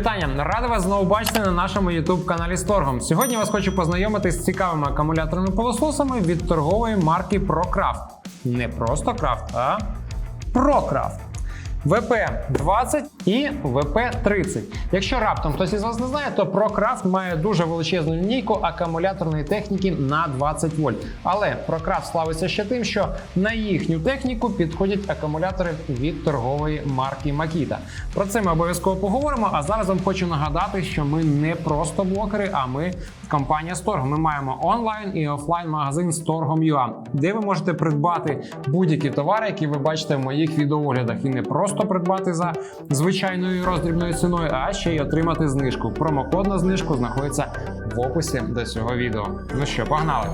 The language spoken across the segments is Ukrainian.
вітання! Рада вас знову бачити на нашому youtube каналі Сторгом. Сьогодні вас хочу познайомити з цікавими акумуляторними пилососами від торгової марки ProCraft. Не просто крафт, а ProCraft. VP20 і VP30. Якщо раптом хтось із вас не знає, то ProCraft має дуже величезну лінійку акумуляторної техніки на 20 вольт. Але ProCraft славиться ще тим, що на їхню техніку підходять акумулятори від торгової марки Makita. Про це ми обов'язково поговоримо. А зараз вам хочу нагадати, що ми не просто блокери, а ми компанія Storg. Ми маємо онлайн і офлайн магазин Storgom.ua, де ви можете придбати будь-які товари, які ви бачите в моїх відеооглядах. І не просто придбати за звичайною роздрібною ціною, а ще й отримати знижку. Промокод на знижку знаходиться в описі до цього відео. Ну що, погнали!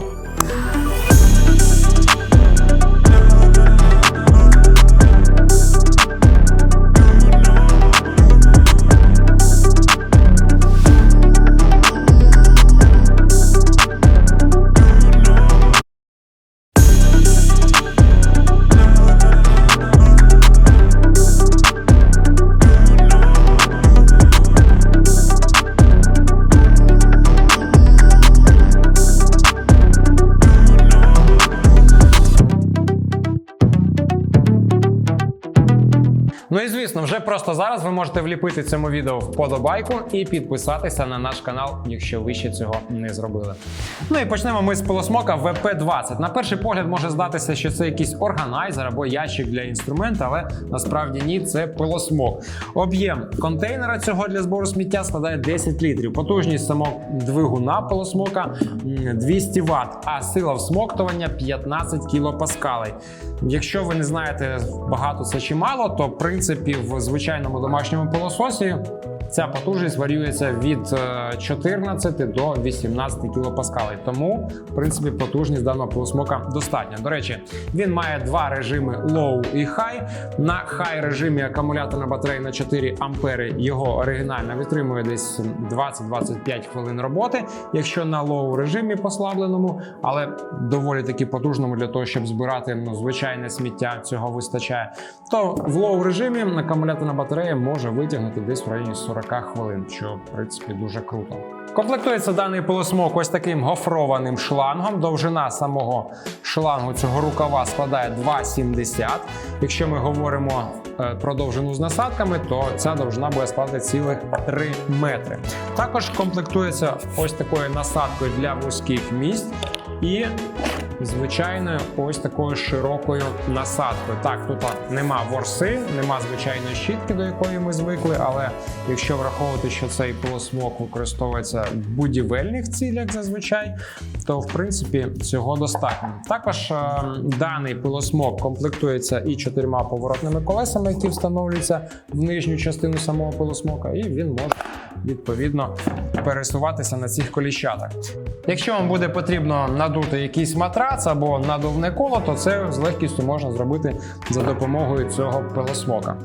Ви можете вліпити цьому відео вподобайку і підписатися на наш канал, якщо ви ще цього не зробили. Ну і почнемо ми з пилосмока VP20. На перший погляд може здатися, що це якийсь органайзер або ящик для інструмента, але насправді ні, це пилосмок. Об'єм контейнера цього для збору сміття складає 10 літрів. Потужність самого двигуна пилосмока м, 200 Вт, а сила всмоктування 15 кілопаскалей. Якщо ви не знаєте багато це чи мало, то в принципі в звичайному домашньому пилососі ця потужність варіюється від е, 14 до 18 кілопаскалей. Тому, в принципі, потужність даного пилосмока достатня. До речі, він має два режими low і high. На high режимі акумуляторна батарея на 4 ампери його оригінально витримує десь 20-25 хвилин роботи. Якщо на low режимі послабленому, але доволі таки потужному для того, щоб збирати ну, звичайне сміття, цього вистачає. То в low режимі акумуляторна батарея може витягнути десь в районі 40 хвилин, що в принципі дуже круто. Комплектується даний пилосмок ось таким гофрованим шлангом. Довжина самого шлангу цього рукава складає 2,70. Якщо ми говоримо е, про довжину з насадками, то ця довжина буде складати цілих 3 метри. Також комплектується ось такою насадкою для вузьких місць і звичайною ось такою широкою насадкою. Так, тут нема ворси, нема звичайної щітки, до якої ми звикли, але якщо враховувати, що цей пилосмок використовується в будівельних цілях зазвичай, то в принципі цього достатньо. Також е, даний пилосмок комплектується і чотирма поворотними колесами, які встановлюються в нижню частину самого пилосмока, і він може відповідно пересуватися на цих коліщатах. Якщо вам буде потрібно надути якийсь матрац або надувне коло, то це з легкістю можна зробити за допомогою цього пилосмока.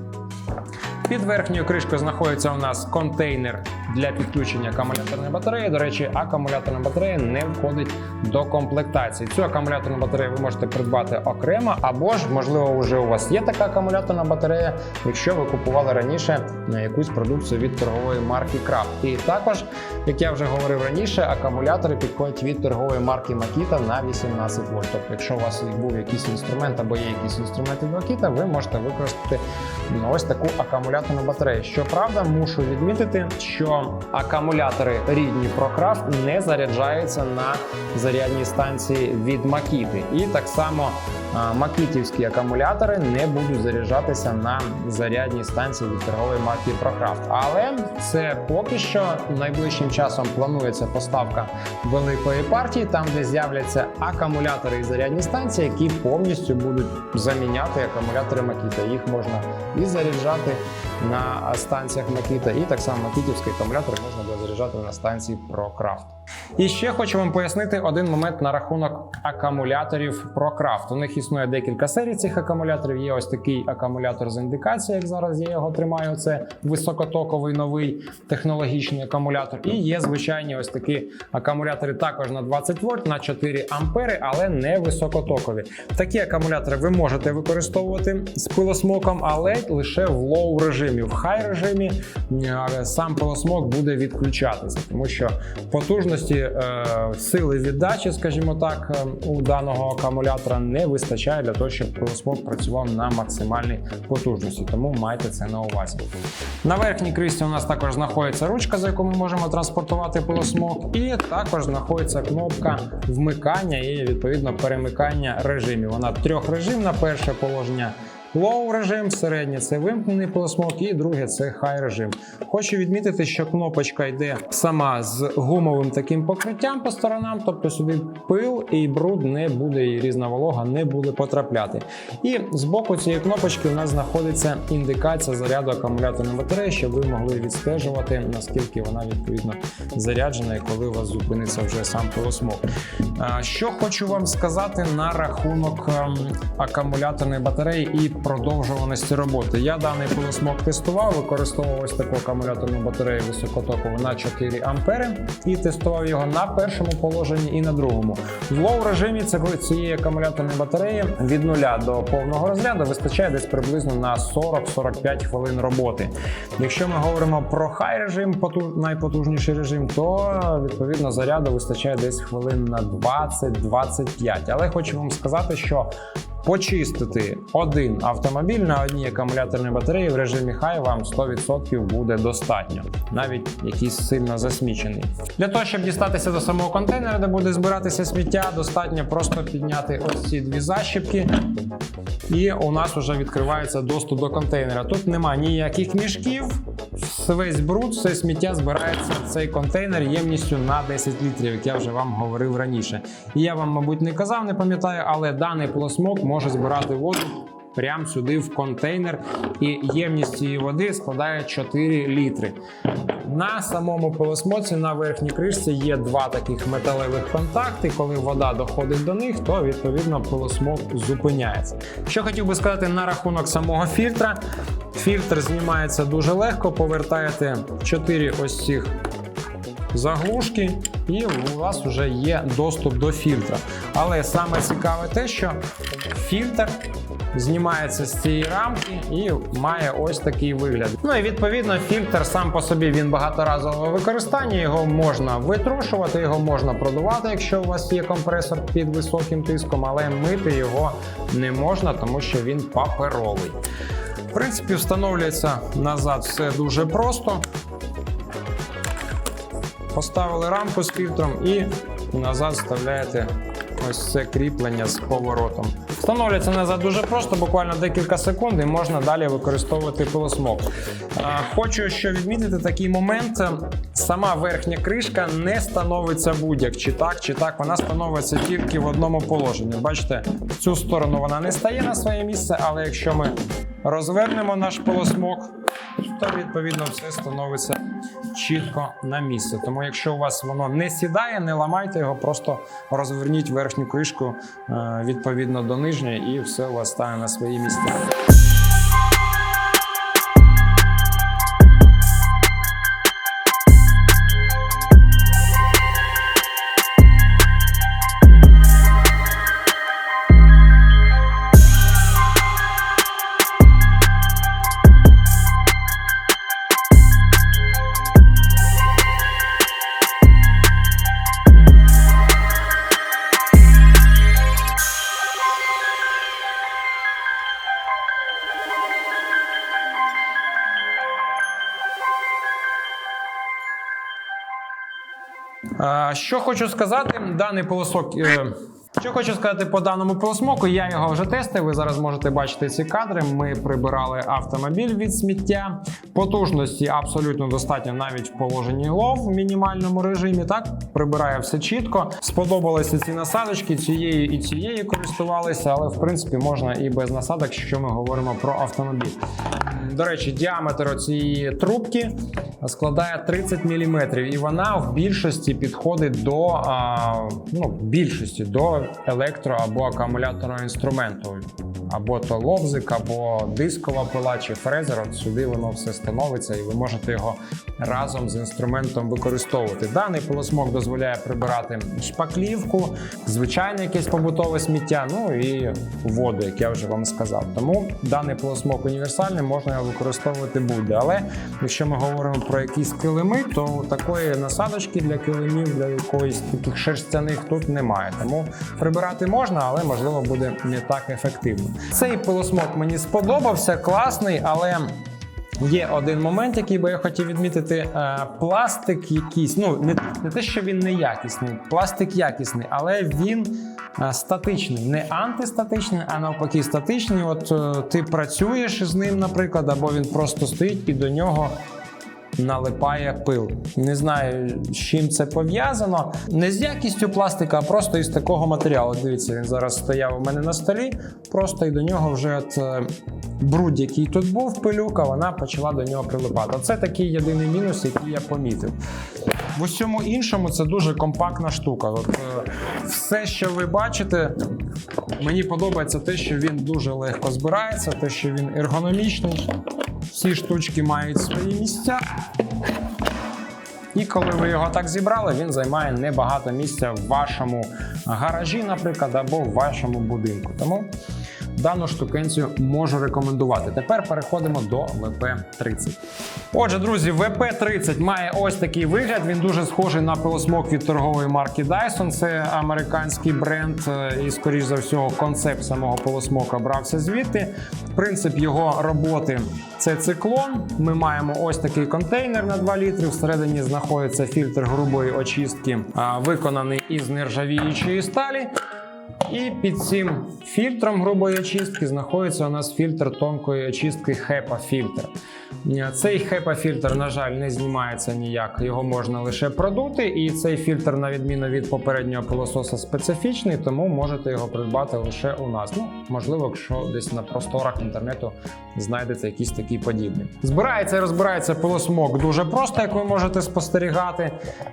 Під верхньою кришкою знаходиться у нас контейнер для підключення акумуляторної батареї. До речі, акумуляторна батарея не входить до комплектації. Цю акумуляторну батарею ви можете придбати окремо, або ж, можливо, вже у вас є така акумуляторна батарея, якщо ви купували раніше якусь продукцію від торгової марки Craft. І також, як я вже говорив раніше, акумулятори підходять від торгової марки Makita на 18 вольт. Тобто, якщо у вас був якийсь інструмент або є якийсь інструмент від Makita, ви можете використати ось таку акумуляторну батарею. Щоправда, мушу відмітити, що акумулятори рідні ProCraft не заряджаються на зарядній станції від Makita. І так само макітівські акумулятори не будуть заряджатися на зарядній станції від торгової марки ProCraft. Але це поки що найближчим часом планується поставка великої партії, там де з'являться акумулятори і зарядні станції, які повністю будуть заміняти акумулятори Makita. Їх можна і заряджати на станціях Макіта, і так само макітівські акумулятор можна заряджати на станції ProCraft. І ще хочу вам пояснити один момент на рахунок акумуляторів ProCraft. У них існує декілька серій цих акумуляторів. Є ось такий акумулятор з індикацією, як зараз я його тримаю. Це високотоковий новий технологічний акумулятор. І є звичайні ось такі акумулятори також на 20 вольт, на 4 ампери, але не високотокові. Такі акумулятори ви можете використовувати з пилосмоком, але лише в лоу режимі. В хай режимі е, сам пилосмок буде відключатися, тому що потужності е, сили віддачі, скажімо так, е, у даного акумулятора не вистачає для того, щоб пилосмок працював на максимальній потужності. Тому майте це на увазі. На верхній кришці у нас також знаходиться ручка, за яку ми можемо транспортувати пилосмок, і також знаходиться кнопка вмикання і відповідно перемикання режимів. Вона трьохрежимна. Перше положення Low режим, середнє це вимкнений пилосмок, і друге це high режим. Хочу відмітити, що кнопочка йде сама з гумовим таким покриттям по сторонам, тобто сюди пил і бруд не буде, і різна волога не буде потрапляти. І з боку цієї кнопочки у нас знаходиться індикація заряду акумуляторної батареї, щоб ви могли відстежувати, наскільки вона відповідно заряджена, і коли у вас зупиниться вже сам пилосмок. А, Що хочу вам сказати на рахунок ем, акумуляторної батареї і продовжуваності роботи. Я даний пилосмок тестував, використовував ось таку акумуляторну батарею високотокову на 4 ампери і тестував його на першому положенні і на другому. В лоу режимі цієї акумуляторної батареї від нуля до повного розряду вистачає десь приблизно на 40-45 хвилин роботи. Якщо ми говоримо про хай режим, потуж- найпотужніший режим, то відповідно заряду вистачає десь хвилин на 20-25. Але хочу вам сказати, що Почистити один автомобіль на одній акумуляторній батареї в режимі хай вам 100% буде достатньо, навіть якийсь сильно засмічений. Для того, щоб дістатися до самого контейнера, де буде збиратися сміття, достатньо просто підняти ось ці дві защіпки, і у нас вже відкривається доступ до контейнера. Тут нема ніяких мішків, весь бруд, все сміття збирається в цей контейнер ємністю на 10 літрів, як я вже вам говорив раніше. І я вам, мабуть, не казав, не пам'ятаю, але даний полосмок може збирати воду. Прямо сюди в контейнер, і ємність цієї води складає 4 літри. На самому пилосмоці на верхній кришці є два таких металевих контакти. Коли вода доходить до них, то відповідно пилосмок зупиняється. Що хотів би сказати на рахунок самого фільтра. Фільтр знімається дуже легко, повертаєте 4 ось цих заглушки, і у вас вже є доступ до фільтра. Але саме цікаве те, що фільтр знімається з цієї рамки і має ось такий вигляд. Ну і відповідно фільтр сам по собі він багаторазового використання. Його можна витрушувати, його можна продувати, якщо у вас є компресор під високим тиском, але мити його не можна, тому що він паперовий. В принципі, встановлюється назад все дуже просто. Поставили рамку з фільтром і назад вставляєте ось це кріплення з поворотом. Встановлюється назад дуже просто, буквально декілька секунд, і можна далі використовувати пилосмок. Хочу ще відмітити такий момент. Сама верхня кришка не становиться будь-як, чи так, чи так. Вона становиться тільки в одному положенні. Бачите, цю сторону вона не стає на своє місце, але якщо ми розвернемо наш пилосмок, то відповідно все становиться чітко на місце. Тому, якщо у вас воно не сідає, не ламайте його, просто розверніть верхню кришку е, відповідно до нижньої, і все у вас стане на свої місця. Що хочу сказати, даний полосок. Що хочу сказати по даному пилосмоку, я його вже тестив. Ви зараз можете бачити ці кадри. Ми прибирали автомобіль від сміття. Потужності абсолютно достатньо навіть в положенні лов в мінімальному режимі. Так прибирає все чітко. Сподобалися ці насадочки, цієї і цієї користувалися, але в принципі можна і без насадок, якщо ми говоримо про автомобіль. До речі, діаметр цієї трубки складає 30 мм, і вона в більшості підходить до а, ну, більшості до електро або акумуляторного інструменту. Або то лобзик, або дискова пила чи фрезер. От сюди воно все становиться, і ви можете його разом з інструментом використовувати. Даний пилосмок дозволяє прибирати шпаклівку, звичайне якесь побутове сміття, ну і воду, як я вже вам сказав. Тому даний пилосмок універсальний, можна його використовувати будь-де. Але якщо ми говоримо про якісь килими, то такої насадочки для килимів, для якоїсь таких шерстяних тут немає. Тому прибирати можна, але можливо буде не так ефективно. Цей пилосмок мені сподобався, класний, але. Є один момент, який би я хотів відмітити. Е, Пластик якийсь, ну не, не те, що він не якісний, пластик якісний, але він е, статичний, не антистатичний, а навпаки, статичний. От е, ти працюєш з ним, наприклад, або він просто стоїть і до нього. Налипає пил. Не знаю, з чим це пов'язано. Не з якістю пластика, а просто із такого матеріалу. Дивіться, він зараз стояв у мене на столі, просто і до нього вже от, е, бруд, який тут був, пилюка, вона почала до нього прилипати. Це такий єдиний мінус, який я помітив. В усьому іншому це дуже компактна штука. От, е, все, що ви бачите, мені подобається те, що він дуже легко збирається, те, що він ергономічний. Всі штучки мають свої місця. І коли ви його так зібрали, він займає небагато місця в вашому гаражі, наприклад, або в вашому будинку. Тому дану штукенцію можу рекомендувати. Тепер переходимо до VP30. Отже, друзі, VP30 має ось такий вигляд. Він дуже схожий на пилосмок від торгової марки Dyson. Це американський бренд, е, і, скоріш за всього, концепт самого пилосмока брався звідти. Принцип його роботи це циклон. Ми маємо ось такий контейнер на 2 літри. Всередині знаходиться фільтр грубої очистки, виконаний із нержавіючої сталі. І під цим фільтром грубої очистки знаходиться у нас фільтр тонкої очистки HEPA фільтр. Цей HEPA фільтр, на жаль, не знімається ніяк. Його можна лише продути. І цей фільтр, на відміну від попереднього пилососа, специфічний, тому можете його придбати лише у нас. Ну, можливо, якщо десь на просторах інтернету знайдете якийсь такий подібний. Збирається і розбирається пилосмок дуже просто, як ви можете спостерігати.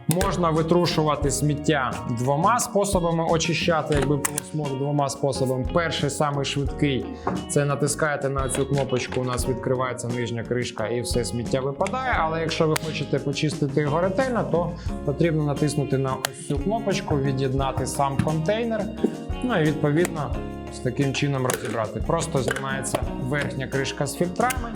Можна витрушувати сміття двома способами очищати, якби пилосмок двома способами. Перший самий швидкий це натискаєте на цю кнопочку. У нас відкривається нижня кришка і все сміття випадає. Але якщо ви хочете почистити його ретельно, то потрібно натиснути на ось цю кнопочку, від'єднати сам контейнер. Ну і відповідно з таким чином розібрати. Просто знімається верхня кришка з фільтрами.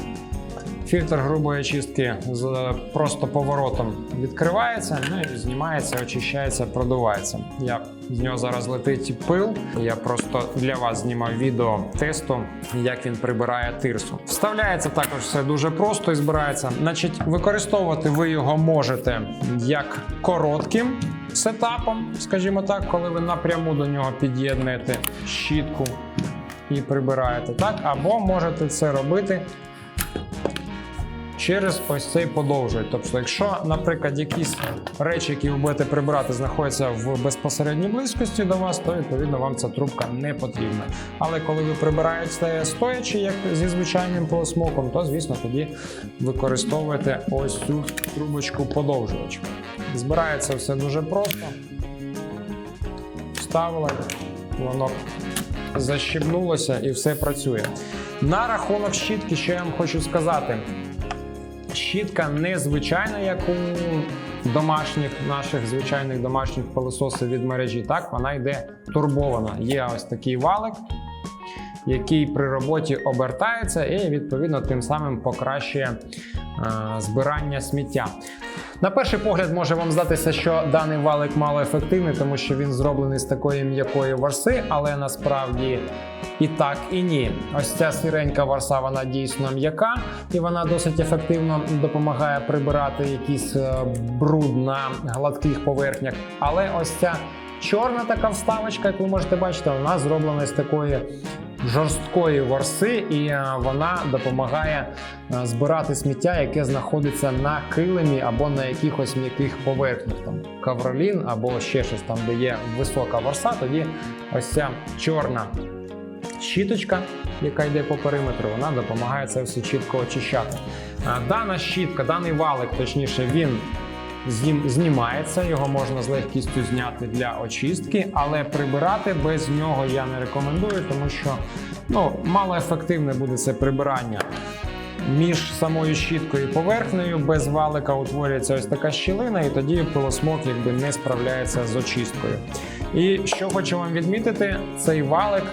Фільтр грубої очистки з просто поворотом відкривається, ну і знімається, очищається, продувається. Я з нього зараз летить пил. Я просто для вас знімав відео тесту, як він прибирає тирсу. Вставляється також все дуже просто і збирається. Значить, використовувати ви його можете як коротким сетапом, скажімо так, коли ви напряму до нього під'єднуєте щітку і прибираєте так, або можете це робити через ось цей подовжувач. Тобто, якщо, наприклад, якісь речі, які ви будете прибирати, знаходяться в безпосередній близькості до вас, то відповідно вам ця трубка не потрібна. Але коли ви прибираєте стоячи, як зі звичайним пилосмоком, то звісно тоді використовуєте ось цю трубочку подовжувач. Збирається все дуже просто. Вставили, воно защібнулося і все працює. На рахунок щітки, що я вам хочу сказати. Щітка не звичайна, як у домашніх наших звичайних домашніх пилососів від мережі. Так, вона йде турбована. Є ось такий валик, який при роботі обертається і відповідно тим самим покращує е, збирання сміття. На перший погляд може вам здатися, що даний валик малоефективний, тому що він зроблений з такої м'якої варси, але насправді і так, і ні. Ось ця сіренька варса, вона дійсно м'яка, і вона досить ефективно допомагає прибирати якийсь е, бруд на гладких поверхнях. Але ось ця чорна така вставочка, як ви можете бачити, вона зроблена з такої жорсткої ворси, і е, вона допомагає е, збирати сміття, яке знаходиться на килимі або на якихось м'яких поверхнях, там кавролін або ще щось там, де є висока ворса. Тоді ось ця чорна щіточка, яка йде по периметру, вона допомагає це все чітко очищати. Дана щітка, даний валик, точніше, він знімається, його можна з легкістю зняти для очистки, але прибирати без нього я не рекомендую, тому що ну, малоефективне буде це прибирання. Між самою щіткою і поверхнею без валика утворюється ось така щілина, і тоді пилосмок якби не справляється з очисткою. І що хочу вам відмітити, цей валик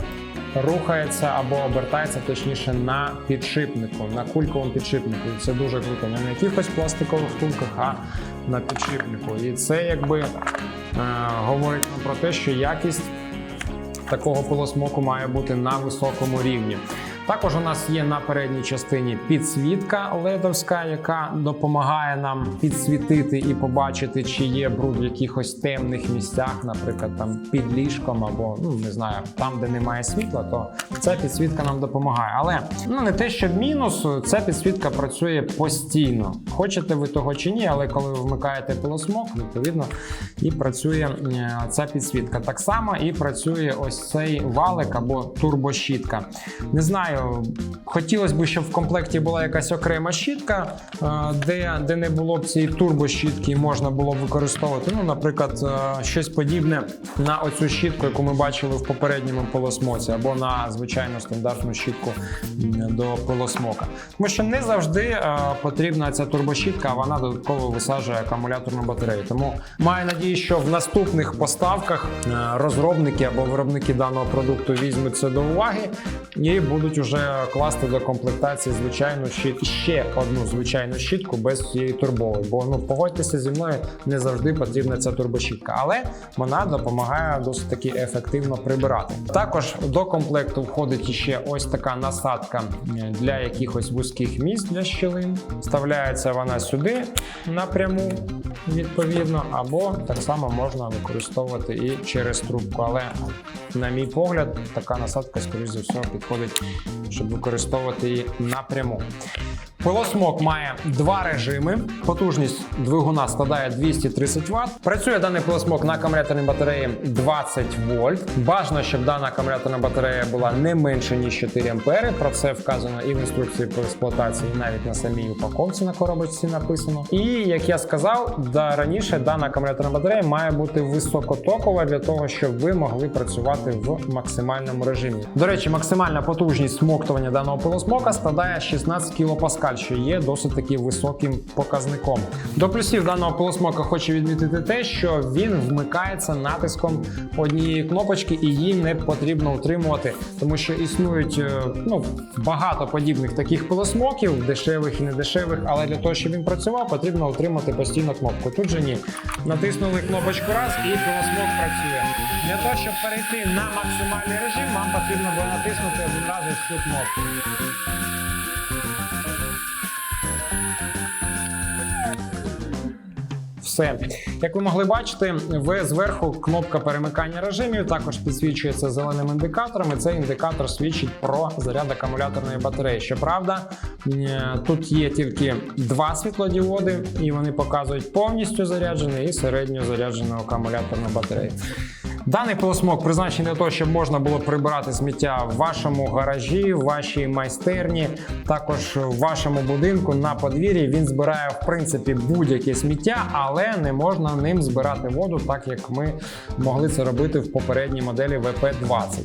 рухається або обертається точніше на підшипнику, на кульковому підшипнику. І це дуже круто. Не на якихось пластикових кульках, а на підшипнику. І це якби е, говорить нам про те, що якість такого полосмоку має бути на високому рівні. Також у нас є на передній частині підсвітка ледовська, яка допомагає нам підсвітити і побачити, чи є бруд в якихось темних місцях, наприклад, там під ліжком або ну не знаю, там, де немає світла, то ця підсвітка нам допомагає. Але ну не те, що в мінус, ця підсвітка працює постійно. Хочете ви того чи ні, але коли ви вмикаєте пилосмок, відповідно і працює е, ця підсвітка. Так само і працює ось цей валик або турбощітка. Не знаю, хотілося б, щоб в комплекті була якась окрема щітка, е, де, де не було б цієї турбощітки, і можна було б використовувати. Ну, наприклад, е, щось подібне на оцю щітку, яку ми бачили в попередньому пилосмоці, або на звичайну стандартну щітку до пилосмока. Тому що не завжди е, потрібна ця турбощітка, а вона додатково висаджує акумуляторну батарею. Тому маю надію, що в наступних поставках розробники або виробники даного продукту візьмуть це до уваги і будуть уже класти до комплектації звичайну щит, ще одну звичайну щітку без цієї турбової. Бо ну погодьтеся зі мною, не завжди потрібна ця турбощітка, але вона допомагає досить таки ефективно прибирати. Також до комплекту входить ще ось така насадка е, для якихось вузьких місць для щілин. Вставляється вона сюди напряму, відповідно, або так само можна використовувати і через трубку. Але на мій погляд, така насадка, скоріш за все, підходить, щоб використовувати її напряму. Пилосмок має два режими. Потужність двигуна складає 230 Вт. Працює даний пилосмок на акумуляторній батареї 20 вольт. Бажано, щоб дана акумуляторна батарея була не менше ніж 4 ампери. Про це вказано і в інструкції по експлуатації, і навіть на самій упаковці на коробочці написано. І як я сказав, да, раніше дана акумуляторна батарея має бути високотокова для того, щоб ви могли працювати в максимальному режимі. До речі, максимальна потужність смоктування даного пилосмока складає 16 кПа, що є досить таки високим показником. До плюсів даного пилосмока хочу відмітити те, що він вмикається натиском однієї кнопочки, і її не потрібно утримувати, тому що існують е, ну, багато подібних таких пилосмоків, дешевих і недешевих, але для того, щоб він працював, потрібно утримати постійно кнопку. Тут же ні. Натиснули кнопочку раз і пилосмок працює. Для того, щоб перейти на максимальний режим, вам потрібно було натиснути одразу цю кнопку. Все, як ви могли бачити, ви зверху кнопка перемикання режимів також підсвічується зеленим індикатором. і Цей індикатор свідчить про заряд акумуляторної батареї. Щоправда, тут є тільки два світлодіоди, і вони показують повністю заряджений і середньо заряджену акумуляторну батарею. Даний пилосмок призначений для того, щоб можна було прибирати сміття в вашому гаражі, в вашій майстерні, також в вашому будинку на подвір'ї. Він збирає в принципі будь-яке сміття, але не можна ним збирати воду, так як ми могли це робити в попередній моделі VP20.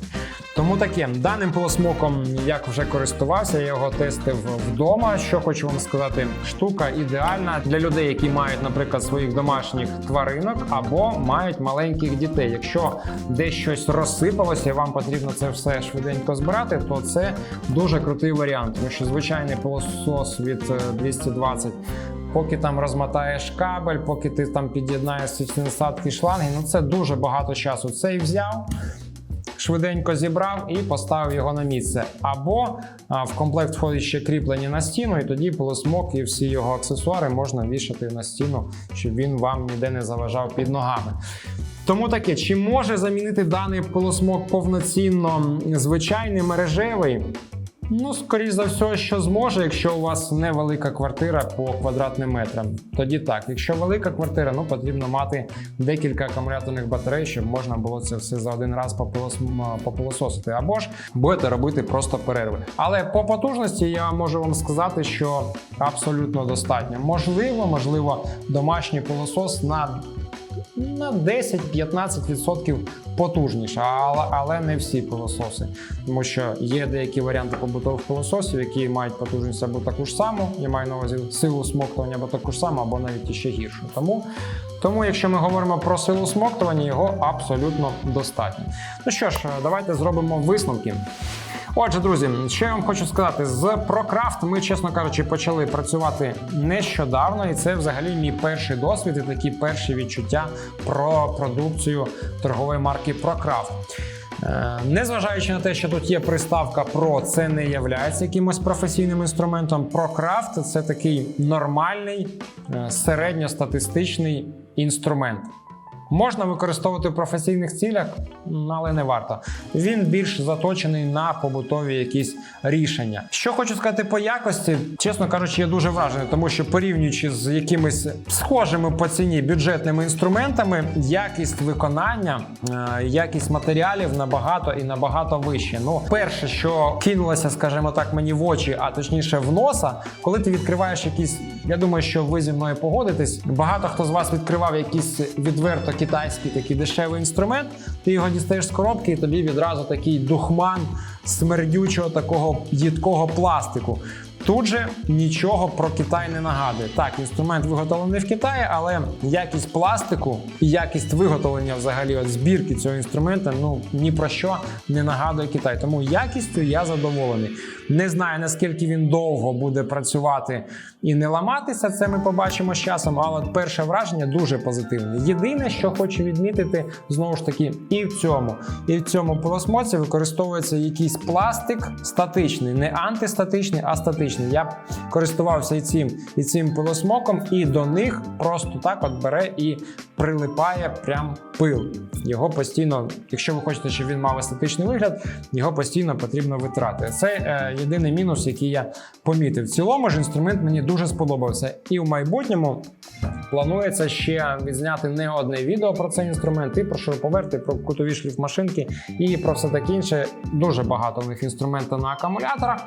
Тому таке даним пилосмоком як вже користувався, я його тестив вдома. Що хочу вам сказати, штука ідеальна для людей, які мають, наприклад, своїх домашніх тваринок або мають маленьких дітей. Якщо десь щось розсипалося, і вам потрібно це все швиденько збирати, то це дуже крутий варіант, тому що звичайний пилосос від е, 220 Поки там розмотаєш кабель, поки ти там під'єднаєш ці насадки шланги, ну це дуже багато часу. Цей взяв, швиденько зібрав і поставив його на місце. Або в комплект входить ще кріплення на стіну, і тоді полосмок і всі його аксесуари можна вішати на стіну, щоб він вам ніде не заважав під ногами. Тому таке, чи може замінити даний полосмок повноцінно звичайний мережевий? Ну, скоріш за все, що зможе, якщо у вас невелика квартира по квадратним метрам. Тоді так. Якщо велика квартира, ну потрібно мати декілька акумуляторних батарей, щоб можна було це все за один раз попилос- попилососити. Або ж будете робити просто перерви. Але по потужності я можу вам сказати, що абсолютно достатньо. Можливо, можливо, домашній пилосос на на 10-15% потужніше, але, не всі пилососи. Тому що є деякі варіанти побутових пилососів, які мають потужність або таку ж саму, я маю на увазі силу смоктування або таку ж саму, або навіть іще гіршу. Тому, тому, якщо ми говоримо про силу смоктування, його абсолютно достатньо. Ну що ж, давайте зробимо висновки. Отже, друзі, що я вам хочу сказати, з ProCraft ми, чесно кажучи, почали працювати нещодавно, і це взагалі мій перший досвід і такі перші відчуття про продукцію торгової марки ProCraft. Е, Незважаючи на те, що тут є приставка Pro, це не є якимось професійним інструментом. ProCraft це такий нормальний е, середньостатистичний інструмент. Можна використовувати в професійних цілях, але не варто. Він більш заточений на побутові якісь рішення. Що хочу сказати по якості, чесно кажучи, я дуже вражений, тому що порівнюючи з якимись схожими по ціні бюджетними інструментами, якість виконання, е, якість матеріалів набагато і набагато вище. Ну, перше, що кинулося, скажімо так, мені в очі, а точніше в носа, коли ти відкриваєш якісь, я думаю, що ви зі мною погодитесь. Багато хто з вас відкривав якийсь відверто китайський такий дешевий інструмент. Ти його дістаєш з коробки, і тобі відразу такий духман смердючого такого їдкого пластику. Тут же нічого про Китай не нагадує. Так, інструмент виготовлений в Китаї, але якість пластику і якість виготовлення взагалі от збірки цього інструмента ну ні про що не нагадує Китай. Тому якістю я задоволений. Не знаю наскільки він довго буде працювати і не ламатися. Це ми побачимо з часом. Але перше враження дуже позитивне. Єдине, що хочу відмітити, знову ж таки, і в цьому, і в цьому полосмоці використовується якийсь пластик статичний, не антистатичний, а статичний. Я користувався і цим, і цим пилосмоком, і до них просто так от бере і прилипає прям пил. Його постійно, якщо ви хочете, щоб він мав естетичний вигляд, його постійно потрібно витрати. Це е, єдиний мінус, який я помітив. В цілому ж інструмент мені дуже сподобався. І в майбутньому планується ще відзняти не одне відео про цей інструмент, і про шуруповерти, про кутові шліфмашинки і про все таке інше. Дуже багато в них інструментів на акумуляторах.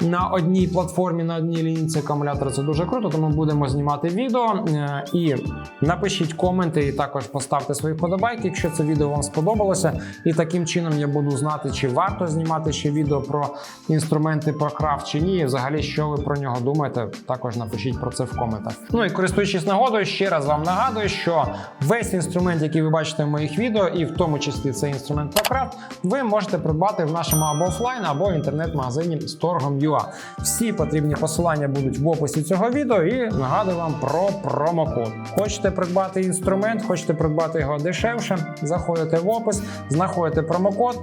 На одній платформі, на одній лінійці акумулятора це дуже круто, тому будемо знімати відео. Е, І напишіть коменти, і також поставте свої вподобайки, якщо це відео вам сподобалося. І таким чином я буду знати, чи варто знімати ще відео про інструменти про крафт чи ні. І взагалі, що ви про нього думаєте, також напишіть про це в коментах. Ну і користуючись нагодою, ще раз вам нагадую, що весь інструмент, який ви бачите в моїх відео, і в тому числі цей інструмент ProCraft, ви можете придбати в нашому або офлайн, або інтернет-магазині Storgom.ua. Всі потрібні посилання будуть в описі цього відео. І нагадую вам про промокод. Хочете придбати інструмент, хочете придбати його дешевше, заходите в опис, знаходите промокод.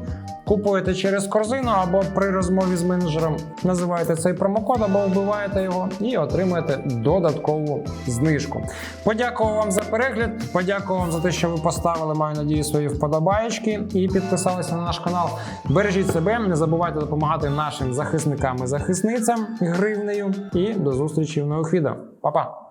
Купуєте через корзину або при розмові з менеджером називаєте цей промокод або вбиваєте його і отримаєте додаткову знижку. Подякував вам за перегляд. Подякував вам за те, що ви поставили, маю надію, свої вподобаєчки і підписалися на наш канал. Бережіть себе, не забувайте допомагати нашим захисникам і захисницям гривнею. І до зустрічі в нових відео. Па-па!